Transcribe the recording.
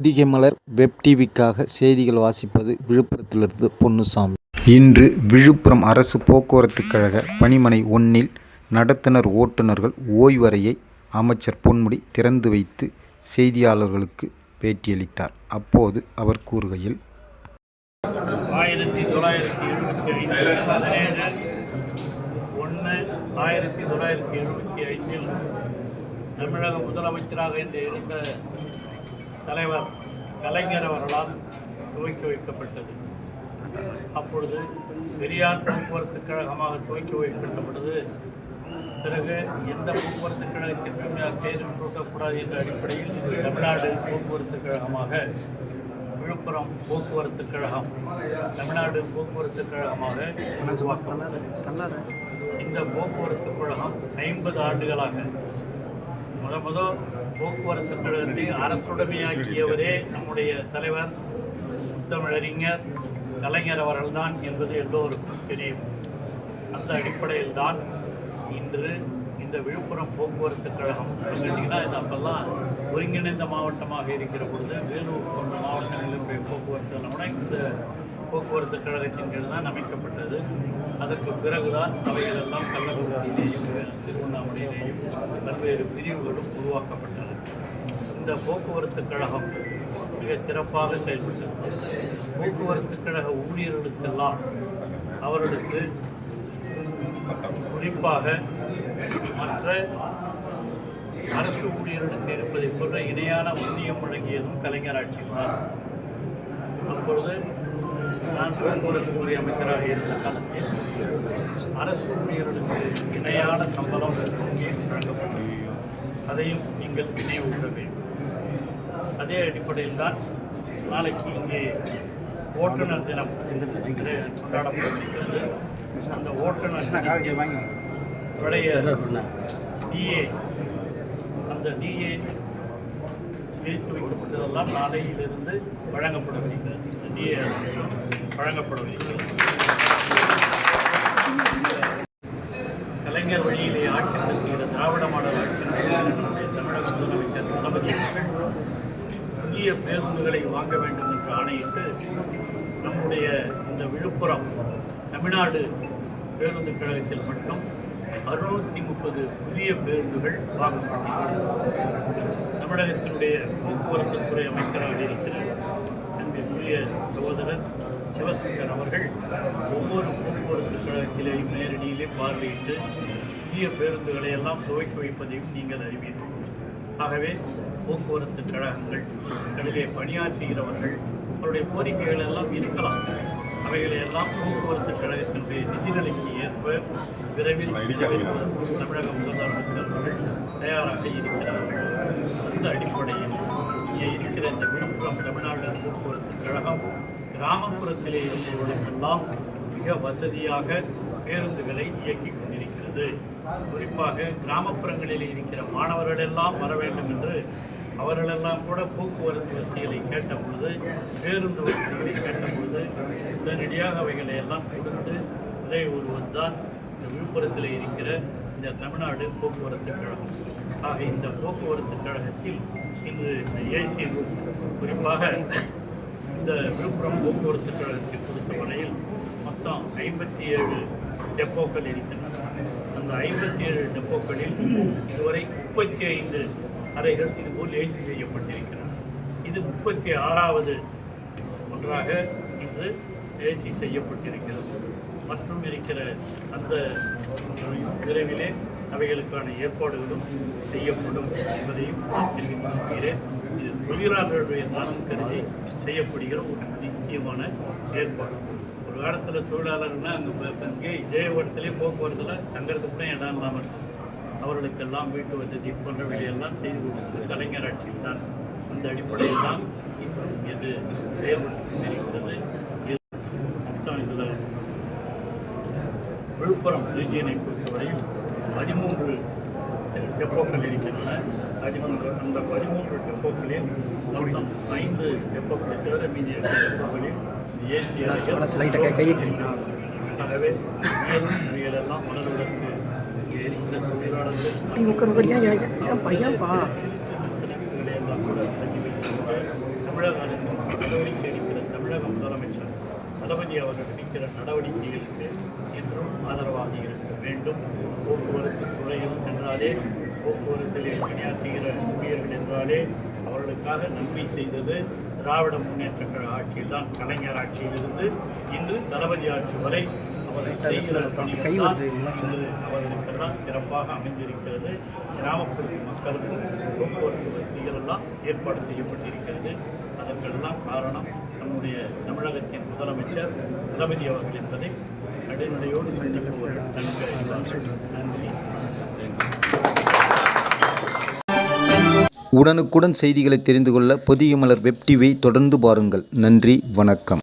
பொதிகை மலர் web டிவிக்காக செய்திகள் வாசிப்பது விழுப்புரத்திலிருந்து பொன்னுசாமி. இன்று விழுப்புரம் அரசு போக்குவரத்து கழக பணிமனை ஒன்றில் நடத்துனர் ஓட்டுநர்கள் ஓய்வறையை அமைச்சர் பொன்முடி திறந்து வைத்து செய்தியாளர்களுக்கு பேட்டியளித்தார். அப்போது அவர் கூறுகையில் ஆயிரத்தி தொள்ளாயிரத்தி எழுபத்தி ஐந்து பதினேழு ஒன்று ஆயிரத்தி தொள்ளாயிரத்தி எழுபத்தி ஐந்தில் தமிழக முதலமைச்சராக இருந்த தலைவர் கலைஞர் அவர்களால் துவக்கி வைக்கப்பட்டது. அப்பொழுது பெரியார் போக்குவரத்து கழகமாக துவக்கி வைக்கப்பட்டது. பிறகு எந்த போக்குவரத்து கழகத்திற்கும் பேர் சூட்டக்கூடாது என்ற அடிப்படையில் தமிழ்நாடு போக்குவரத்து கழகமாக விழுப்புரம் போக்குவரத்து கழகம் தமிழ்நாடு போக்குவரத்து கழகமாக இந்த போக்குவரத்து கழகம் ஐம்பது ஆண்டுகளாக முத முத போக்குவரத்து கழகத்தை அரசுடைமையாக்கியவரே நம்முடைய தலைவர் முத்தமிழறிஞர் கலைஞர் அவர்கள்தான் என்பது எல்லோருக்கும் தெரியும். அந்த அடிப்படையில் தான் இன்று இந்த விழுப்புரம் போக்குவரத்து கழகம் கேட்டிங்கன்னா இது அப்பெல்லாம் ஒருங்கிணைந்த மாவட்டமாக இருக்கிற பொழுது வேலூர் போன்ற மாவட்டங்களிலுடைய போக்குவரத்து எல்லாம் இந்த போக்குவரத்து கழகத்தின் கீழ் தான் அமைக்கப்பட்டது. அதற்கு பிறகுதான் அவைகளெல்லாம் கள்ளக்குறிச்சியிலேயும் திருவண்ணாமலையிலேயும் பல்வேறு பிரிவுகளும் உருவாக்கப்பட்டன. இந்த போக்குவரத்து கழகம் மிக சிறப்பாக செயல்பட்டது. போக்குவரத்து கழக ஊழியர்களுக்கெல்லாம் அவர்களுக்கு குறிப்பாக மற்ற அரசு ஊழியர்களுக்கு இருப்பதை போன்ற இணையான ஊதியம் வழங்கியதும் கலைஞர் ஆட்சிதான் அப்பொழுது நான் போக்குவரத்துத்துறை அமைச்சராக இருந்த காலத்தில் அரசு ஊழியர்களுக்கு இணையான சம்பளம் இங்கே வழங்கப்பட்டது. அதையும் நீங்கள் நினைவூட்ட வேண்டும். அதே அடிப்படையில் தான் நாளைக்கு இங்கே ஓட்டுநர் தினம் என்று கொண்டாடப்பட்டிருக்கிறது. அந்த ஓட்டுநர் பழைய டிஏ அந்த டிஏ பிரித்து வைக்கப்பட்டதெல்லாம் நாளையிலிருந்து வழங்கப்படவிருக்கிறது இந்த டிஏ வழங்கப்படவிருக்கிறது கலைஞர் வழியிலே ஆட்சி நடத்துகிற திராவிட மாடல் ஆட்சி நடத்துகிற தமிழக முதலமைச்சர் தளபதி புதிய பேருந்துகளை வாங்க வேண்டும் என்று ஆணையிட்டு நம்முடைய இந்த விழுப்புரம் தமிழ்நாடு பேருந்து கழகத்தில் மட்டும் அறுநூற்றி முப்பது புதிய பேருந்துகள் வாங்கப்பட்டன. தமிழகத்தினுடைய போக்குவரத்து துறை அமைச்சராக இருக்கிற அன்பிற்குரிய சகோதரர் சிவசங்கர் அவர்கள் ஒவ்வொரு போக்குவரத்து கழகத்திலேயும் நேரடியிலே பார்வையிட்டு புதிய பேருந்துகளை எல்லாம் துவக்கி வைப்பதையும் நீங்கள் அறிவீர்கள். ஆகவே போக்குவரத்து கழகங்கள் அதிலே பணியாற்றுகிறவர்கள் அவருடைய கோரிக்கைகள் எல்லாம் இருக்கலாம். அவைகளை எல்லாம் போக்குவரத்து கழகத்தினுடைய நிதிநிலைக்கு ஏற்ப விரைவில் தமிழக முதலமைச்சர் அவர்கள் தயாராக இருக்கிறார்கள். அந்த அடிப்படையில் இங்கே இருக்கிற இந்த விழுப்புரம் தமிழ்நாடு போக்குவரத்து கழகம் கிராமப்புறத்திலே இருப்பவர்களுக்கெல்லாம் மிக வசதியாக பேருந்துகளை இயக்கிக் கொண்டிருக்கிறது. குறிப்பாக கிராமப்புறங்களில் இருக்கிற மாணவர்களெல்லாம் வர வேண்டும் என்று அவர்களெல்லாம் கூட போக்குவரத்து வசதிகளை கேட்ட பொழுது பேருந்து வசதிகளை கேட்ட பொழுது உடனடியாக அவைகளை எல்லாம் கொடுத்து உதவி ஒருவர் தான் இந்த விழுப்புரத்தில் இருக்கிற இந்த தமிழ்நாடு போக்குவரத்து கழகம். ஆக இந்த போக்குவரத்து கழகத்தில் இன்று இந்த ஏசி குறிப்பாக இந்த விழுப்புரம் போக்குவரத்து கழகத்தை பொறுத்த வரையில் மொத்தம் ஐம்பத்தி ஏழு டெப்போக்கள் இருக்கின்றன. அந்த ஐம்பத்தி ஏழு டெப்போக்களில் இதுவரை முப்பத்தி ஐந்து அறைகள் இதுபோல் ஏசி செய்யப்பட்டிருக்கிறது. இது முப்பத்தி ஆறாவது ஒன்றாக இன்று ஏசி செய்யப்பட்டிருக்கிறது. மற்றும் இருக்கிற அந்த விரைவிலே அவைகளுக்கான ஏற்பாடுகளும் செய்யப்படும் என்பதையும் தெரிவித்திருக்கிறேன் இது தொழிலாளர்களுடைய நலன் கருதி செய்யப்படுகிற ஒரு முக்கியமான ஏற்பாடு. ஒரு காலத்தில் தொழிலாளர்னால் அங்கே இங்கே விஜயபுரத்திலே போக்குவரத்தில் தங்கிறதுக்கு கூட இடம் இல்லாமல் இருக்கும். அவர்களுக்கெல்லாம் வீட்டு வசதி போன்றவையெல்லாம் செய்து கொடுத்தது கலைஞர் ஆட்சியில் தான் அந்த அடிப்படையில் தான் இன்றும் இது இது மொத்தம் இதில் விழுப்புரம் ரீஜியனை பொறுத்தவரையில் பதிமூன்று டெப்போக்கள் இருக்கின்றன. பதிமூன்று அந்த பதிமூன்று டெப்போக்களில் மொத்தம் ஐந்து டெப்போக்களை தவிர மீதி எட்டு டெப்போக்களில் ஏசி ஆகவே மேலும் இவைகளெல்லாம் இருக்கிற தொழிலாளர்கள் முக்கர் என் பையன்ப்பா இவைகளை எல்லாம் நடவடிக்கை எடுக்கிற தமிழக முதலமைச்சர் தளபதி அவர்கள் எடுக்கிற நடவடிக்கைகளுக்கு என்றும் ஆதரவாக இருக்க வேண்டும் போக்குவரத்து துறையில் என்றாலே போக்குவரத்திலே பணியாற்றுகிற ஊழியர்கள் என்றாலே அவர்களுக்காக நன்மை செய்தது திராவிட முன்னேற்ற கழக ஆட்சியில் தான் கலைஞர் ஆட்சியிலிருந்து இன்று தளபதி ஆட்சி வரை இன்று அவர்களுக்கெல்லாம் சிறப்பாக அமைந்திருக்கிறது. கிராமப்புற மக்களுக்கு போக்குவரத்து வசதிகள் எல்லாம் ஏற்பாடு செய்யப்பட்டிருக்கிறது. அதற்கெல்லாம் காரணம் நம்முடைய தமிழகத்தின் முதலமைச்சர் தளபதி அவர்கள் என்பதை நடுநிலையோடு சொல்லிக்கொள்வது நன்றி. நன்றி. உடனுக்குடன் செய்திகளை தெரிந்து கொள்ள பொதிய மலர் வெப் டிவியை தொடர்ந்து பாருங்கள். நன்றி வணக்கம்.